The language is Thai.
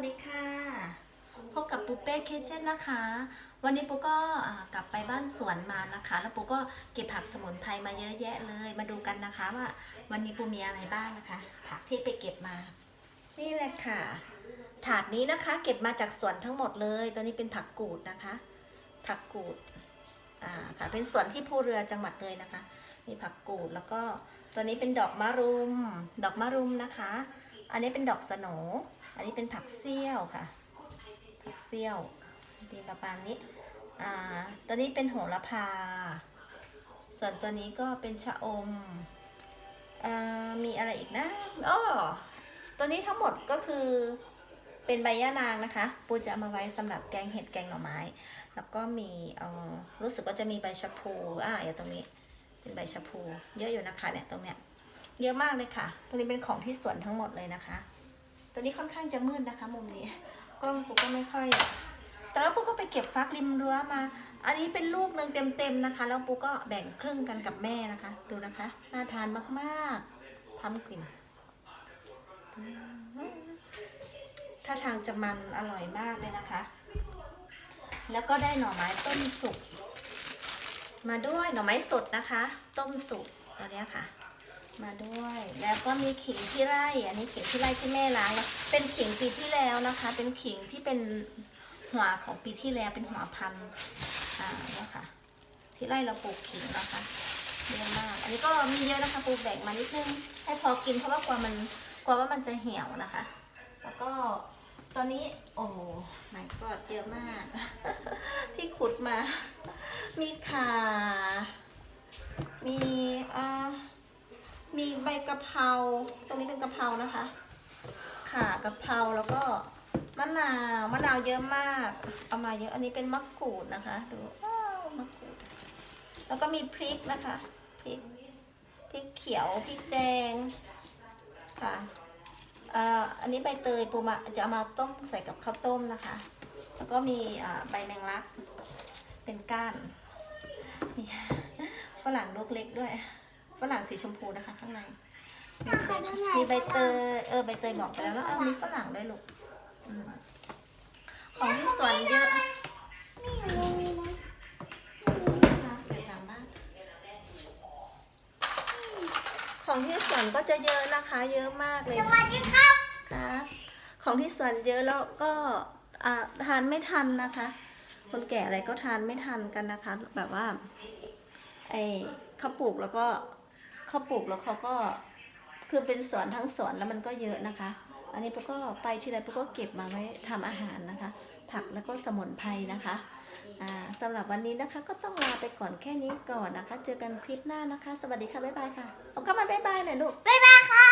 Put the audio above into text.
วัสดีค่ะ พบกับปุ๊เป้เคเช่นนะคะ วันนี้ปุ๊ก็กลับไปบ้านสวนมานะคะ แล้วปุ๊ก็เก็บผักสมุนไพรมาเยอะแยะเลย มาดูกันนะคะว่าวันนี้ปุ๊มีอะไรบ้างนะคะ ผักที่ไปเก็บมา นี่แหละค่ะ ถาดนี้นะคะ เก็บมาจากสวนทั้งหมดเลย ตัวนี้เป็นผักกูดนะคะ ผักกูด อ่าค่ะ เป็นสวนที่ภูเรือจังหวัดเลยนะคะ มีผักกูดแล้วก็ตัวนี้เป็นดอกมะรุม ดอกมะรุมนะคะ อันนี้เป็นดอกสโหน อันนี้เป็นผักเซี่ยวค่ะ ผักเซี่ยวดีประมาณนี้ อ่า ตัวนี้เป็นโหระพา ส่วนตัวนี้ก็เป็นชะอม อ่า มีอะไรอีกนะอ้อตัวนี้ทั้งหมดก็คือเป็นใบย่านางนะคะ ปูจะเอามาไว้สำหรับแกงเห็ดแกงหน่อไม้ แล้วก็มีเอ่อรู้สึกว่าจะมีใบชะพู อ่าอยู่ตรงนี้ เป็นใบชะพู เยอะอยู่นะคะเนี่ยตรงเนี้ย เยอะมากเลยค่ะตัวนี้เป็นของที่สวนทั้งหมดเลยนะคะ ตัวนี้ค่อนข้างจะมืดนะคะ มุมนี้ กล้องปุ๊กก็ไม่ค่อย แต่แล้วปุ๊กก็ไปเก็บฟักริมรั้วมา อันนี้เป็นลูกหนึ่งเต็มๆนะคะ แล้วปุ๊กก็แบ่งครึ่งกันกับแม่นะคะ ดูนะคะ น่าทานมากๆทำกลิ่น ถ้าทางจะมันอร่อยมากเลยนะคะ แล้วก็ได้หน่อไม้ต้มสุก มาด้วยหน่อไม้สดนะคะ ต้มสุกตัวนี้ค่ะ มาด้วย แล้วก็มีขิงที่ไร่ อันนี้ขิงที่ไร่ที่แม่ล้างแล้วเป็นขิงปีที่แล้วนะคะ เป็นขิงที่เป็นหัวของปีที่แล้วเป็นหัวพันธุ์อ่าเนี่ค่ะ ที่ไร่เราปลูกขิงนะคะเยอะมาก อันนี้ก็มีเยอะนะคะปลูกแบ่งมานิดนึงให้พอกินเพราะว่ากลัวมันกลัวว่ามันจะเหี่ยวนะคะ แล้วก็ตอนนี้โอ้ไม่ก็เยอะมาก ที่ขุดมา มีขา มีอ่า กะเพราตรงนี้เป็นกะเพรานะคะข่ากะเพราแล้วก็มะนาวมะนาวเยอะมาก เอามาเยอะอันนี้เป็นมะกรูดนะคะ ดูว้าวมะกรูด แล้วก็มีพริกนะคะพริกพริกเขียวพริกแดงค่ะอันนี้ใบเตยปูมาจะเอามาต้มใส่กับข้าวต้มนะคะ แล้วก็มีใบแมงลัก เป็นก้านฝรั่งลูกเล็กด้วย ฝรั่งสีชมพูนะคะข้างในมีใบมีใบเตยเออใบเตยบอกไปแล้วแล้วเอามีฝรั่งด้วยลูกอืมของที่สวนเยอะไม่อยู่ตรงนี้นะนะคะเดี๋ยวหลังบ้านของที่สวนก็จะเยอะนะคะ เยอะมากเลยสวัสดีครับครับของที่สวนเยอะแล้วก็อ่าทานไม่ทันนะคะ คนแก่อะไรก็ทานไม่ทันกันนะคะ แบบว่าไอ้เขาปลูกแล้วก็ เขาปลูกแล้วเขาก็คือเป็นสวนทั้งสวนแล้วมันก็เยอะนะคะ อันนี้ปุ๊กก็ไปทีไรปุ๊กก็เก็บมาไว้ทำอาหารนะคะ ผักแล้วก็สมุนไพรนะคะอ่าสำหรับวันนี้นะคะก็ต้องลาไปก่อนแค่นี้ก่อนนะคะ เจอกันคลิปหน้านะคะ สวัสดีค่ะ บ๊ายบายค่ะเอาก็มาบ๊ายบายหน่อยลูก บ๊ายบายค่ะ